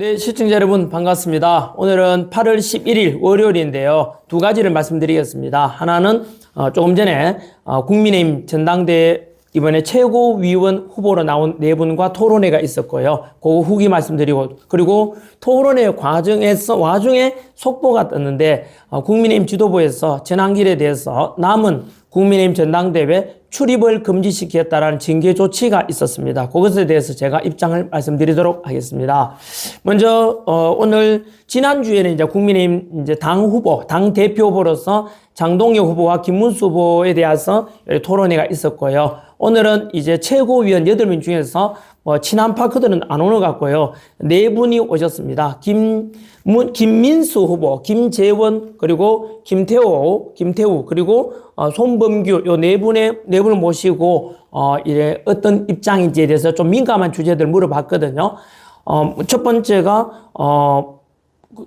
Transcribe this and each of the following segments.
네, 시청자 여러분 반갑습니다. 오늘은 8월 11일 월요일인데요. 두 가지를 말씀드리겠습니다. 하나는 어, 조금 전에 어, 국민의힘 전당대 이번에 최고위원 후보로 나온 네 분과 토론회가 있었고요. 그거 후기 말씀드리고 그리고 토론회 과정에서 와중에 속보가 떴는데 어, 국민의힘 지도부에서 전환길에 대해서 남은 국민의힘 전당대회 출입을 금지시켰다라는 징계 조치가 있었습니다. 그것에 대해서 제가 입장을 말씀드리도록 하겠습니다. 먼저 어, 오늘 지난 주에는 이제 국민의힘 이제 당 후보, 당 대표 후보로서 장동혁 후보와 김문수 후보에 대해서 토론회가 있었고요. 오늘은 이제 최고위원 8명 중에서 뭐 친한파 그들은 안 오는 것 같고요. 네 분이 오셨습니다. 김 문, 김민수 후보, 김재원, 그리고 김태호, 김태우, 그리고 어, 손범규 요 네 분의 네 분을 모시고 어, 이래 어떤 입장인지에 대해서 좀 민감한 주제들 물어봤거든요. 어, 첫 번째가 어,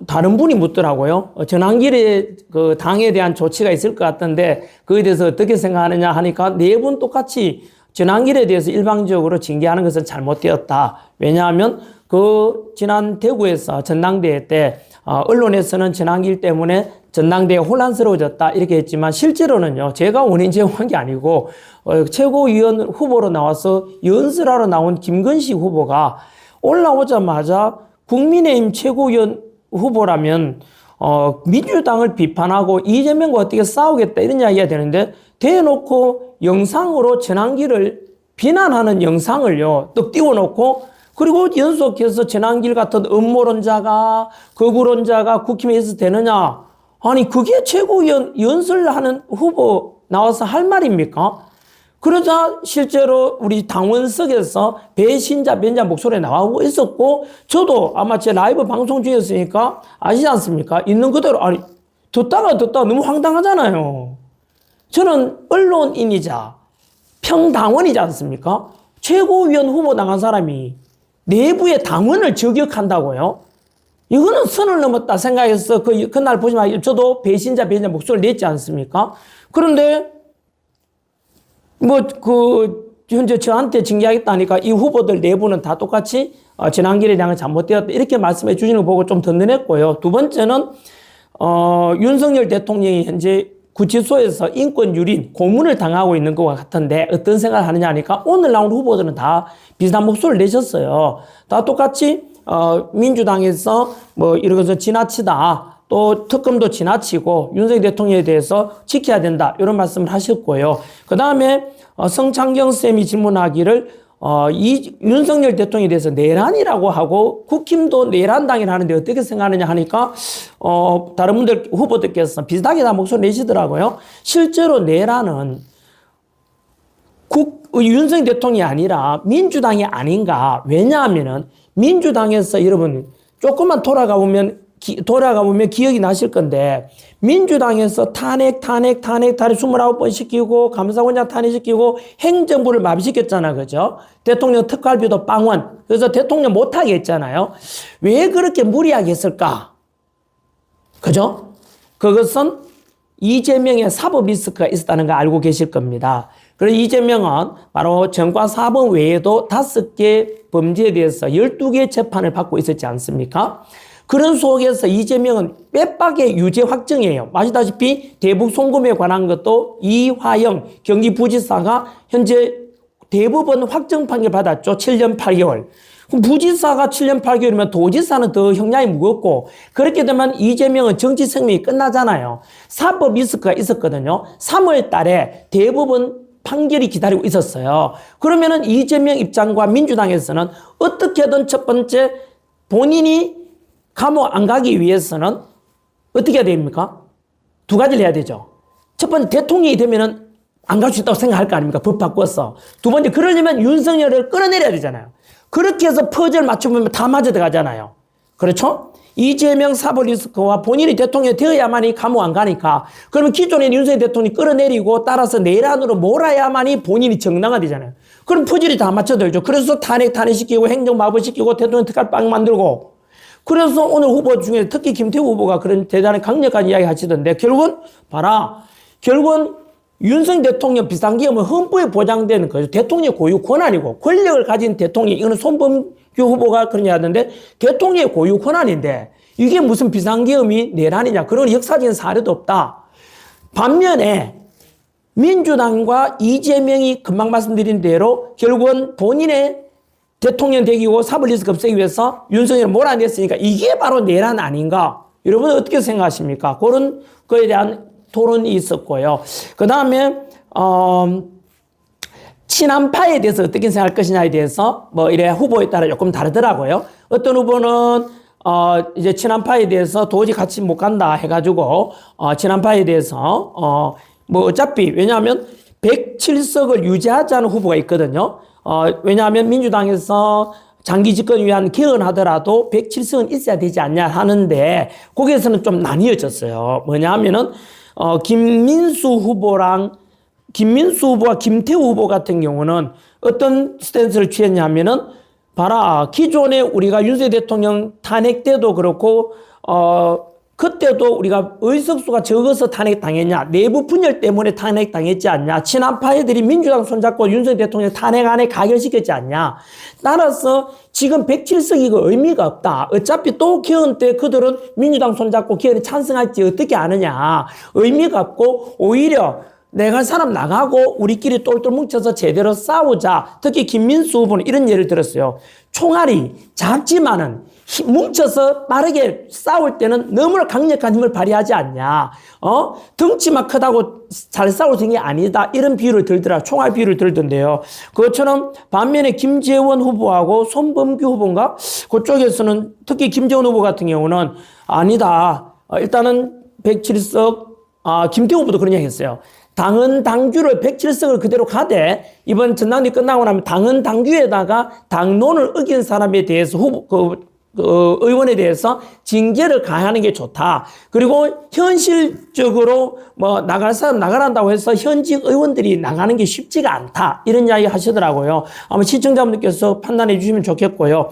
다른 분이 묻더라고요. 어, 전환길에 그 당에 대한 조치가 있을 것 같던데 그에 대해서 어떻게 생각하느냐 하니까 네 분 똑같이 전환길에 대해서 일방적으로 징계하는 것은 잘못되었다. 왜냐하면 그 지난 대구에서 전당대회 때 어, 언론에서는 전환길 때문에 전당대회가 혼란스러워졌다 이렇게 했지만 실제로는요 제가 원인 제공한 게 아니고 어, 최고위원 후보로 나와서 연설하러 나온 김건식 후보가 올라오자마자 국민의힘 최고위원 후보라면 어, 민주당을 비판하고 이재명과 어떻게 싸우겠다 이런 이야기가 되는데 대놓고 영상으로 전환기를 비난하는 영상을요 또 띄워놓고 그리고 연속해서 전환길 같은 음모론자가 거구론자가 국힘에서 되느냐 아니 그게 최고위원 연설하는 후보 나와서 할 말입니까? 그러자 실제로 우리 당원석에서 배신자, 변자 목소리 나오고 있었고, 저도 아마 제 라이브 방송 중이었으니까 아시지 않습니까? 있는 그대로, 아니, 듣다가 듣다가 너무 황당하잖아요. 저는 언론인이자 평당원이지 않습니까? 최고위원 후보 나간 사람이 내부의 당원을 저격한다고요? 이거는 선을 넘었다 생각해서 그, 그날 보지만 저도 배신자, 배신자 목소리를 냈지 않습니까? 그런데 뭐, 그, 현재 저한테 징계하겠다니까 이 후보들 내부는 다 똑같이 어, 지난길에 대한 잘못되었다. 이렇게 말씀해 주시는 거 보고 좀 든든했고요. 두 번째는, 어, 윤석열 대통령이 현재 구치소에서 인권 유린, 고문을 당하고 있는 것 같은데 어떤 생각을 하느냐 하니까 오늘 나온 후보들은 다 비슷한 목소리를 내셨어요. 다 똑같이, 어, 민주당에서 뭐 것은 지나치다. 또 특검도 지나치고 윤석열 대통령에 대해서 지켜야 된다 이런 말씀을 하셨고요. 그 다음에 어, 성창경 쌤이 질문하기를 어, 이 윤석열 대통령에 대해서 내란이라고 하고 국힘도 내란 당이라 하는데 어떻게 생각하느냐 하니까 어, 다른 분들 후보들께서 비슷하게 다 목소리 내시더라고요. 실제로 내란은 국, 윤석열 대통령이 아니라 민주당이 아닌가. 왜냐하면은 민주당에서 여러분 조금만 돌아가 보면 기, 돌아가 보면 기억이 나실 건데 민주당에서 탄핵 탄핵 탄핵 탄핵 29번 시키고 감사원장 탄핵시키고 행정부를 마비시켰잖아 그죠? 대통령 특활비도 빵원. 그래서 대통령 못하게 했잖아요. 왜 그렇게 무리하게 했을까? 그죠? 그것은 이재명의 사법 리스크가 있었다는 거 알고 계실 겁니다. 그래서 이재명은 바로 정과 사법 외에도 다섯 개 범죄에 대해서 12개 재판을 받고 있었지 않습니까? 그런 속에서 이재명은 빼박의 유죄 확정이에요. 아시다시피 대북 송금에 관한 것도 이화영 경기부지사가 현재 대법원 확정 판결 받았죠. 7년 8개월. 그럼 부지사가 7년 8개월이면 도지사는 더 형량이 무겁고 그렇게 되면 이재명은 정치 생명이 끝나잖아요. 사법 리스크가 있었거든요. 3월 달에 대법원 판결이 기다리고 있었어요. 그러면은 이재명 입장과 민주당에서는 어떻게든 첫 번째 본인이 감옥 안 가기 위해서는 어떻게 해야 됩니까? 두 가지를 해야 되죠. 첫 번째 대통령이 되면은 안 갈 수 있다고 생각할 거 아닙니까? 법 바꿨어. 두 번째 그러려면 윤석열을 끌어내려야 되잖아요. 그렇게 해서 퍼즐 맞춰보면 다 맞아 들어가잖아요. 그렇죠? 이재명 사법 리스크와 본인이 대통령이 되어야만이 감옥 안 가니까 그러면 기존에 윤석열 대통령이 끌어내리고 따라서 내란으로 몰아야만이 본인이 정당화 되잖아요. 그럼 퍼즐이 다 맞춰들죠. 그래서 탄핵 탄핵시키고 행정 마법시키고 대통령 특활 빵 만들고 그래서 오늘 후보 중에 특히 김태우 후보가 그런 대단히 강력한 이야기 하시던데 결국은 봐라. 결국은 윤석 대통령 비상기업은 헌법에 보장되는 거죠. 대통령 고유 권한이고 권력을 가진 대통령 이거는 손범 후보가 그러냐 하던데 대통령의 고유 권한인데 이게 무슨 비상계엄이 내란이냐 그런 역사적인 사례도 없다. 반면에 민주당과 이재명이 금방 말씀드린 대로 결국은 본인의 대통령 되기고 사법 리스크 없애기 위해서 윤석열을 몰아냈으니까 이게 바로 내란 아닌가? 여러분 어떻게 생각하십니까? 그런 거에 대한 토론이 있었고요. 그 다음에 어, 친한파에 대해서 어떻게 생각할 것이냐에 대해서 뭐 이래 후보에 따라 조금 다르더라고요. 어떤 후보는 어 이제 친한파에 대해서 도저히 같이 못 간다 해가지고 어 친한파에 대해서 어 뭐 어차피 왜냐하면 107석을 유지하자는 후보가 있거든요. 어 왜냐하면 민주당에서 장기 집권을 위한 개헌하더라도 107석은 있어야 되지 않냐 하는데 거기에서는 좀 나뉘어졌어요. 뭐냐 하면은 어 김민수 후보랑 김민수 후보와 김태우 후보 같은 경우는 어떤 스탠스를 취했냐면은 봐라 기존에 우리가 윤석열 대통령 탄핵 때도 그렇고 어 그때도 우리가 의석수가 적어서 탄핵 당했냐 내부 분열 때문에 탄핵 당했지 않냐 친한파 애들이 민주당 손잡고 윤석열 대통령 탄핵 안에 가결시켰지 않냐 따라서 지금 107석이고 의미가 없다 어차피 또 개헌 때 그들은 민주당 손잡고 개헌에 찬성할지 어떻게 아느냐 의미가 없고 오히려 내가 할 사람 나가고 우리끼리 똘똘 뭉쳐서 제대로 싸우자. 특히 김민수 후보는 이런 예를 들었어요. 총알이 작지만은 힘- 뭉쳐서 빠르게 싸울 때는 너무나 강력한 힘을 발휘하지 않냐. 어? 덩치만 크다고 잘 싸울 게 아니다. 이런 비유를 들더라. 총알 비유를 들던데요. 그것처럼 반면에 김재원 후보하고 손범규 후보인가? 그쪽에서는 특히 김재원 후보 같은 경우는 아니다. 어, 일단은 107석, 아, 김태우 후보도 그런 얘기 했어요. 당헌 당규를 107석을 그대로 가되 이번 전당대 끝나고 나면 당헌 당규에다가 당론을 어긴 사람에 대해서 후보 그, 그 의원에 대해서 징계를 가하는 게 좋다. 그리고 현실적으로 뭐 나갈 사람 나가란다고 해서 현직 의원들이 나가는 게 쉽지가 않다. 이런 이야기 하시더라고요. 아마 시청자분들께서 판단해 주시면 좋겠고요.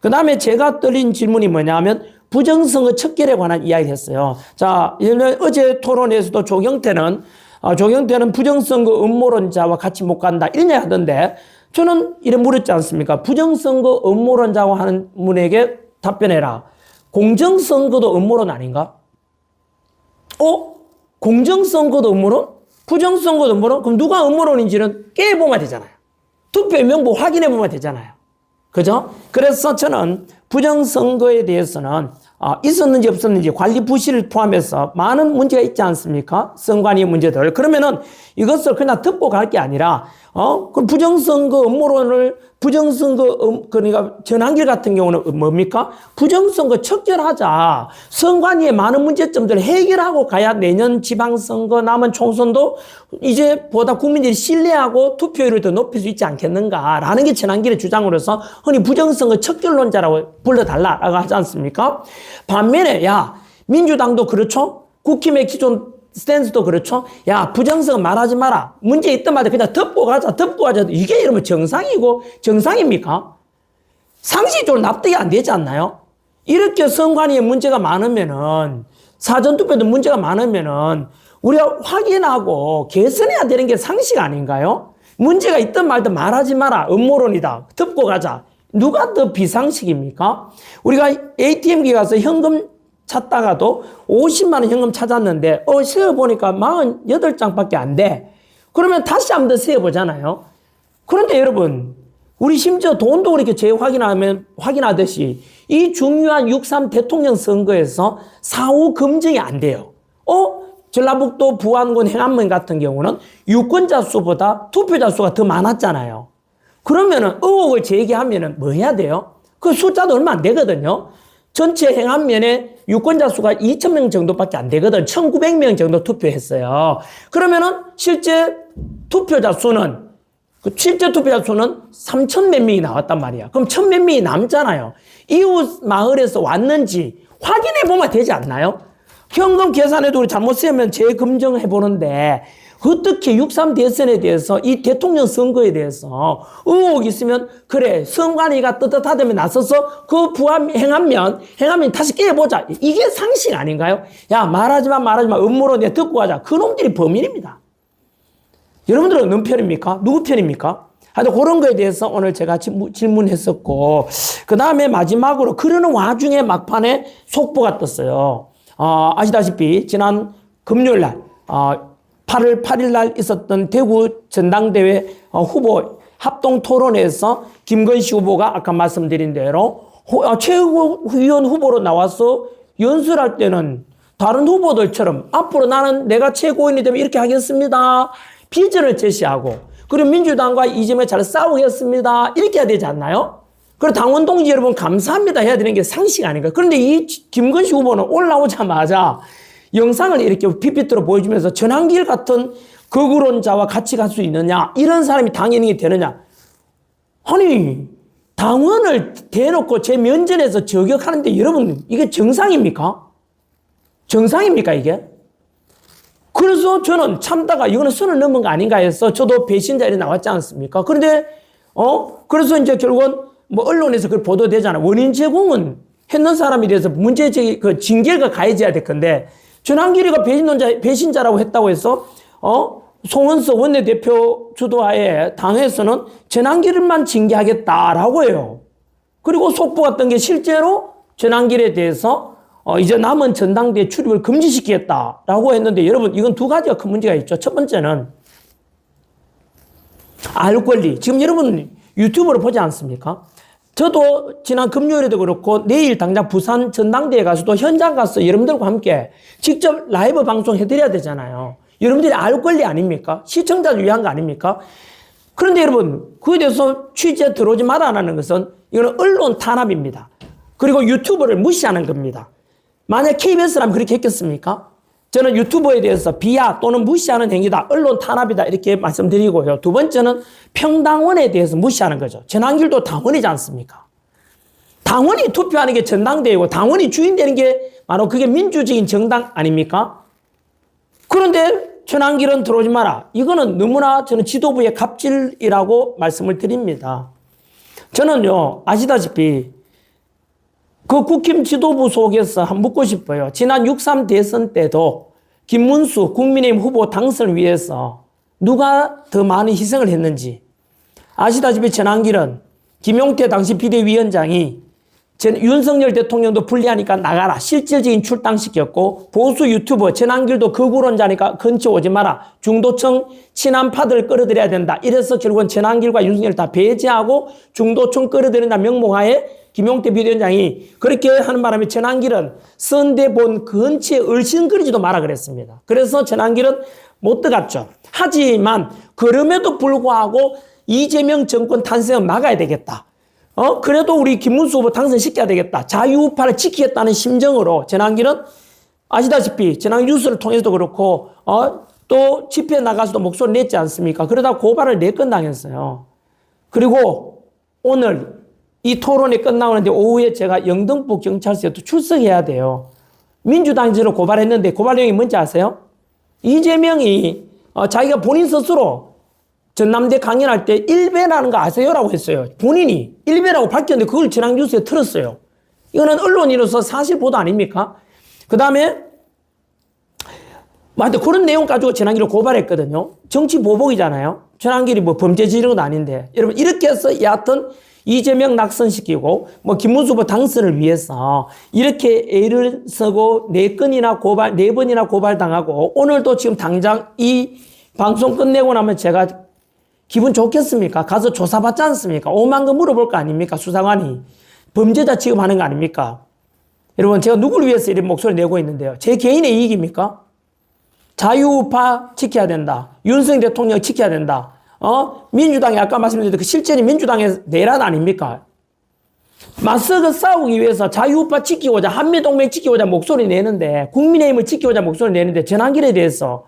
그 다음에 제가 드린 질문이 뭐냐면 부정선거 척결에 관한 이야기를 했어요. 자, 예를 어제 토론에서도 조경태는 아, 조경태는 부정선거 음모론자와 같이 못 간다. 이런 이야기 하던데 저는 이래 물었지 않습니까? 부정선거 음모론자고 하는 분에게 답변해라. 공정선거도 음모론 아닌가? 어? 공정선거도 음모론? 부정선거도 음모론? 그럼 누가 음모론인지는 깨보면 되잖아요. 투표 명부 확인해 보면 되잖아요. 그죠? 그래서 저는 부정선거에 대해서는 어, 있었는지 없었는지 관리 부실을 포함해서 많은 문제가 있지 않습니까? 선관위 문제들. 그러면은 이것을 그냥 듣고 갈 게 아니라, 어, 그 부정선거 음모론을 부정선거, 음, 그러니까 전환길 같은 경우는 뭡니까? 부정선거 척결하자. 선관위의 많은 문제점들을 해결하고 가야 내년 지방선거 남은 총선도 이제 보다 국민들이 신뢰하고 투표율을 더 높일 수 있지 않겠는가라는 게 전환길의 주장으로서 흔히 부정선거 척결론자라고 불러달라라고 하지 않습니까? 반면에 야 민주당도 그렇죠? 국힘의 기존 스탠스도 그렇죠? 야 부정선거 말하지 마라. 문제 있던 말도 그냥 덮고 가자 덮고 가자. 이게 이러면 정상이고 정상입니까? 상식적으로 납득이 안 되지 않나요? 이렇게 선관위에 문제가 많으면은 사전투표도 문제가 많으면은 우리가 확인하고 개선해야 되는 게 상식 아닌가요? 문제가 있든 말든 말하지 마라. 음모론이다. 덮고 가자. 누가 더 비상식입니까? 우리가 ATM기 가서 현금 찾다가도 50만 원 현금 찾았는데 어 세어보니까 48장밖에 안 돼. 그러면 다시 한번 더 세어보잖아요. 그런데 여러분 우리 심지어 돈도 그렇게 재확인하면 확인하듯이 이 중요한 6.3 대통령 선거에서 사후 검증이 안 돼요. 어? 전라북도 부안군 행안면 같은 경우는 유권자 수보다 투표자 수가 더 많았잖아요. 그러면은 의혹을 제기하면은 뭐 해야 돼요? 그 숫자도 얼마 안 되거든요. 전체 행안면에 유권자 수가 2,000명 정도밖에 안 되거든. 1,900명 정도 투표했어요. 그러면은 실제 투표자 수는 그 실제 투표자 수는 3천 몇 명이 나왔단 말이야. 그럼 천 몇 명이 남잖아요. 이웃 마을에서 왔는지 확인해 보면 되지 않나요? 현금 계산해도 잘못 쓰면 재검증해 보는데 어떻게 6.3 대선에 대해서 이 대통령 선거에 대해서 의혹이 있으면 그래 선관위가 떳떳하다면 나서서 그 부함 행하면 행하면 다시 깨보자 이게 상식 아닌가요? 야 말하지 마 말하지 마 음모로 내 듣고 가자 그놈들이 범인입니다. 여러분들은 어느 편입니까? 누구 편입니까? 하여튼 그런 거에 대해서 오늘 제가 질문- 질문했었고, 그 다음에 마지막으로 그러는 와중에 막판에 속보가 떴어요. 어, 아시다시피 지난 금요일 날, 어, 8월 8일 날 있었던 대구 전당대회 어, 후보 합동 토론회에서 김건희 후보가 아까 말씀드린 대로 호- 어, 최고위원 후보로 나와서 연설할 때는 다른 후보들처럼 앞으로 나는 내가 최고위원이 되면 이렇게 하겠습니다. 비전을 제시하고 그리고 민주당과 이재명 잘 싸우겠습니다. 이렇게 해야 되지 않나요? 그리고 당원 동지 여러분 감사합니다 해야 되는 게 상식 아닌가. 그런데 이 김건희 후보는 올라오자마자 영상을 이렇게 PPT로 보여주면서 전환길 같은 극우론자와 같이 갈 수 있느냐 이런 사람이 당연히 되느냐 아니 당원을 대놓고 제 면전에서 저격하는데 여러분 이게 정상입니까? 정상입니까 이게? 그래서 저는 참다가 이거는 선을 넘은 거 아닌가 해서 저도 배신자 이 나왔지 않습니까? 그런데 어 그래서 이제 결국은 뭐 언론에서 그 보도되잖아. 원인 제공은 했는 사람에 대해서 문제 제기 그 징계가 가해져야 될 건데 전환길이가 배신자 배신자라고 했다고 해서 어 송원석 원내대표 주도하에 당에서는 전환길만 징계하겠다라고 해요. 그리고 속보가 뜬게 실제로 전환길에 대해서 어, 이제 남은 전당대회 출입을 금지시키겠다라고 했는데 여러분 이건 두 가지가 큰 문제가 있죠. 첫 번째는 알 권리. 지금 여러분 유튜브로 보지 않습니까? 저도 지난 금요일에도 그렇고 내일 당장 부산 전당대회 가서도 현장 가서 여러분들과 함께 직접 라이브 방송 해드려야 되잖아요. 여러분들이 알 권리 아닙니까? 시청자를 위한 거 아닙니까? 그런데 여러분, 그에 대해서 취재 들어오지 말아라는 것은 이거는 언론 탄압입니다. 그리고 유튜브를 무시하는 겁니다. 만약 KBS라면 그렇게 했겠습니까? 저는 유튜버에 대해서 비하 또는 무시하는 행위다, 언론 탄압이다 이렇게 말씀드리고요. 두 번째는 평당원에 대해서 무시하는 거죠. 전환길도 당원이지 않습니까? 당원이 투표하는 게 전당대회고 당원이 주인 되는 게 바로 그게 민주적인 정당 아닙니까? 그런데 전환길은 들어오지 마라. 이거는 너무나 저는 지도부의 갑질이라고 말씀을 드립니다. 저는요, 아시다시피 그 국힘 지도부 속에서 한 묻고 싶어요. 지난 6.3 대선 때도 김문수 국민의힘 후보 당선을 위해서 누가 더 많은 희생을 했는지 아시다시피 전환길은 김용태 당시 비대위원장이 전 윤석열 대통령도 불리하니까 나가라. 실질적인 출당시켰고 보수 유튜버 전환길도 극우론자니까 근처 오지 마라. 중도층 친한파들 끌어들여야 된다. 이래서 결국은 전환길과 윤석열 다 배제하고 중도층 끌어들인다 명목하에 김용태 비대위원장이 그렇게 하는 바람에 전환길은 선대본 근처에 얼씬거리지도 마라 그랬습니다. 그래서 전환길은 못 들어갔죠. 하지만 그럼에도 불구하고 이재명 정권 탄생을 막아야 되겠다. 어, 그래도 우리 김문수 후보 당선시켜야 되겠다. 자유우파를 지키겠다는 심정으로 전환길은 아시다시피 전환 뉴스를 통해서도 그렇고, 어, 또 집회 나가서도 목소리 냈지 않습니까? 그러다 고발을 네 건 당했어요. 그리고 오늘 이 토론이 끝나오는데 오후에 제가 영등포 경찰서에 또 출석해야 돼요. 민주당이 저를 고발했는데 고발 내용이 뭔지 아세요? 이재명이 어, 자기가 본인 스스로 전남대 강연할 때 일배라는 거 아세요 라고 했어요. 본인이 일배라고 밝혔는데 그걸 전학 뉴스에 틀었어요. 이거는 언론인으로서 사실 보도 아닙니까? 그 다음에 맞다 그런 내용 가지고 전환기를 고발했거든요. 정치 보복이잖아요. 전환길이 뭐 범죄 건 아닌데 여러분 이렇게 해서 여하튼 이재명 낙선시키고 뭐 김문수 후보 당선을 위해서 이렇게 애를 쓰고 네 건이나 고발 네 번이나 고발당하고 오늘도 지금 당장 이 방송 끝내고 나면 제가 기분 좋겠습니까? 가서 조사받지 않습니까? 오만 거 물어볼 거 아닙니까? 수사관이. 범죄자 취급하는 거 아닙니까? 여러분, 제가 누구를 위해서 이런 목소리 내고 있는데요. 제 개인의 이익입니까? 자유우파 지켜야 된다. 윤석열 대통령 지켜야 된다. 어? 민주당이 아까 말씀드렸듯이 그 실제는 민주당의 내란 아닙니까? 맞서 그 싸우기 위해서 자유우파 지키고자 한미동맹 지키고자 목소리 내는데 국민의힘을 지키고자 목소리 내는데 전환길에 대해서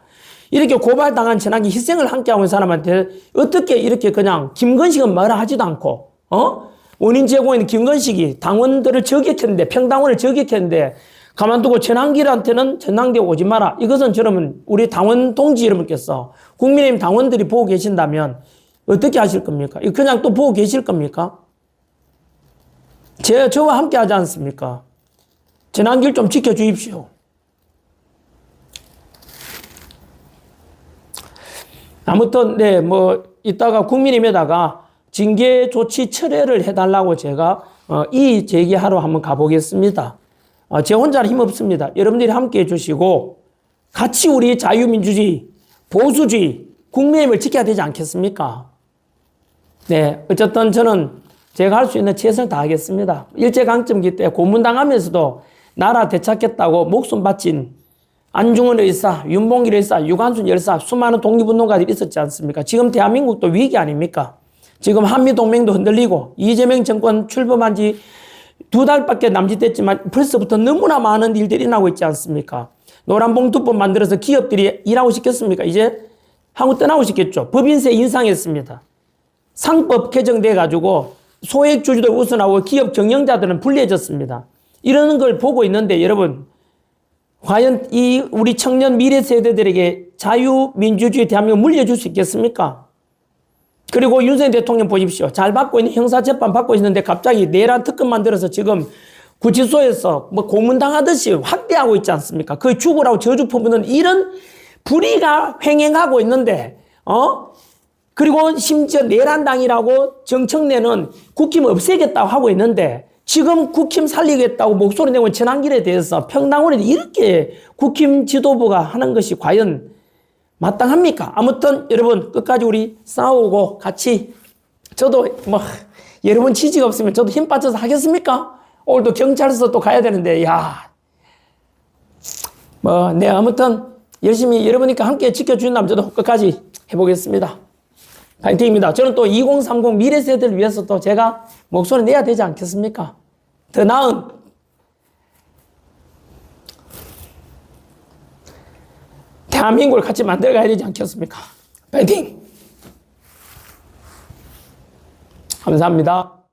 이렇게 고발당한 전환기 희생을 함께하고 있는 사람한테 어떻게 이렇게 그냥 김건식은 말을 하지도 않고 어 원인 제공인 김건식이 당원들을 저격했는데 평당원을 저격했는데 가만두고 전환길한테는 전당대 오지 마라. 이것은 저러면 우리 당원 동지 여러분께서 국민의힘 당원들이 보고 계신다면 어떻게 하실 겁니까? 그냥 또 보고 계실 겁니까? 제, 저와 함께 하지 않습니까? 전환길 좀 지켜주십시오. 아무튼, 네, 뭐, 이따가 국민의힘에다가 징계 조치 철회를 해달라고 제가 어, 이 제기하러 한번 가보겠습니다. 어, 제 혼자는 힘 없습니다. 여러분들이 함께 해주시고 같이 우리 자유민주주의, 보수주의, 국민의힘을 지켜야 되지 않겠습니까? 네, 어쨌든 저는 제가 할 수 있는 최선을 다하겠습니다. 일제강점기 때 고문당하면서도 나라 되찾겠다고 목숨 바친 안중근 의사, 윤봉길 의사, 유관순 열사, 수많은 독립운동가들이 있었지 않습니까? 지금 대한민국도 위기 아닙니까? 지금 한미동맹도 흔들리고 이재명 정권 출범한 지 두 달밖에 남짓 됐지만 벌써부터 너무나 많은 일들이 나고 있지 않습니까? 노란봉투법 만들어서 기업들이 일하고 싶겠습니까? 이제 한국 떠나고 싶겠죠. 법인세 인상했습니다. 상법 개정돼 가지고 소액 주주도 우선하고 기업 경영자들은 불리해졌습니다. 이러는 걸 보고 있는데 여러분 과연 이 우리 청년 미래 세대들에게 자유민주주의 대한민국 물려줄 수 있겠습니까? 그리고 윤석열 대통령 보십시오. 잘 받고 있는 형사재판 받고 있는데 갑자기 내란 특검 만들어서 지금 구치소에서 뭐 고문당하듯이 확대하고 있지 않습니까? 그 죽으라고 저주 퍼부는 이런 불의가 횡행하고 있는데, 어? 그리고 심지어 내란당이라고 정청래는 국힘 없애겠다고 하고 있는데 지금 국힘 살리겠다고 목소리 내고 전환길에 대해서 평당원이 이렇게 국힘 지도부가 하는 것이 과연 마땅합니까? 아무튼 여러분 끝까지 우리 싸우고 같이 저도 뭐 여러분 지지가 없으면 저도 힘 빠져서 하겠습니까? 오늘도 경찰서 또 가야 되는데 야. 뭐, 네, 아무튼 열심히 여러분이니까 함께 지켜주신다면 저도 끝까지 해보겠습니다. 파이팅입니다. 저는 또 2030 미래 세대를 위해서 또 제가 목소리 내야 되지 않겠습니까? 더 나은 대한민국을 같이 만들어가야 되지 않겠습니까? 파이팅! 감사합니다.